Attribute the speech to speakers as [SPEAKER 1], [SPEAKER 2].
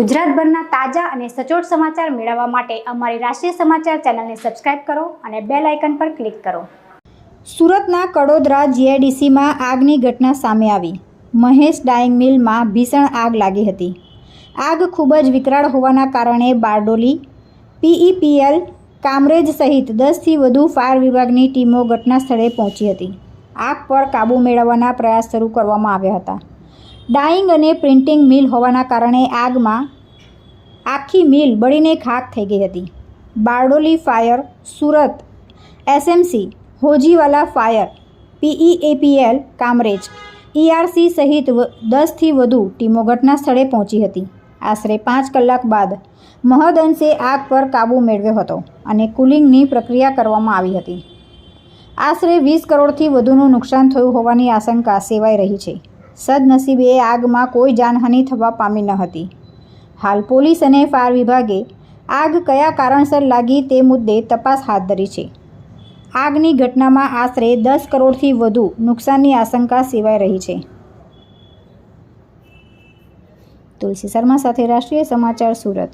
[SPEAKER 1] ગુજરાતભરના તાજા અને સચોટ સમાચાર મેળવવા માટે અમારી રાષ્ટ્રીય સમાચાર ચેનલને સબસ્ક્રાઇબ કરો અને બેલ આઇકન પર ક્લિક કરો. સુરતના કડોદરા જીઆઈડીસીમાં આગની ઘટના સામે આવી. મહેશ ડાઇંગ મિલમાં ભીષણ આગ લાગી હતી. આગ ખૂબ જ વિકરાળ હોવાના કારણે બારડોલી, પીઈપીએલ, કામરેજ સહિત દસથી વધુ ફાયર વિભાગની ટીમો ઘટના સ્થળે પહોંચી હતી. આગ પર કાબૂ મેળવવાના પ્રયાસ શરૂ કરવામાં આવ્યા હતા. ડાઈંગ અને પ્રિન્ટિંગ મિલ હોવાના કારણે આગમાં આખી મિલ બળીને ખાક થઈ ગઈ હતી. Bardoli fire, Surat. SMC, Hojiwala fire, PEAPL, Kamrej. ERC સહિત દસથી વધુ ટીમો ઘટના સ્થળે પહોંચી હતી. આશરે પાંચ કલાક બાદ મહદઅંશે આગ પર કાબૂ મેળવ્યો હતો અને કુલિંગની પ્રક્રિયા કરવામાં આવી હતી. આશરે વીસ કરોડથી વધુનું નુકસાન થયું હોવાની આશંકા સેવાઈ રહી છે. સદનસીબે આગમાં કોઈ જાનહાનિ થવા પામી ન હતી. હાલ પોલીસ અને ફાયર વિભાગે આગ કયા કારણસર લાગી તે મુદ્દે તપાસ હાથ ધરી છે. આગની ઘટનામાં આશરે દસ કરોડથી વધુ નુકસાનની આશંકા સેવાઈ રહી છે. તુલસી શર્મા સાથે રાષ્ટ્રીય સમાચાર સુરત.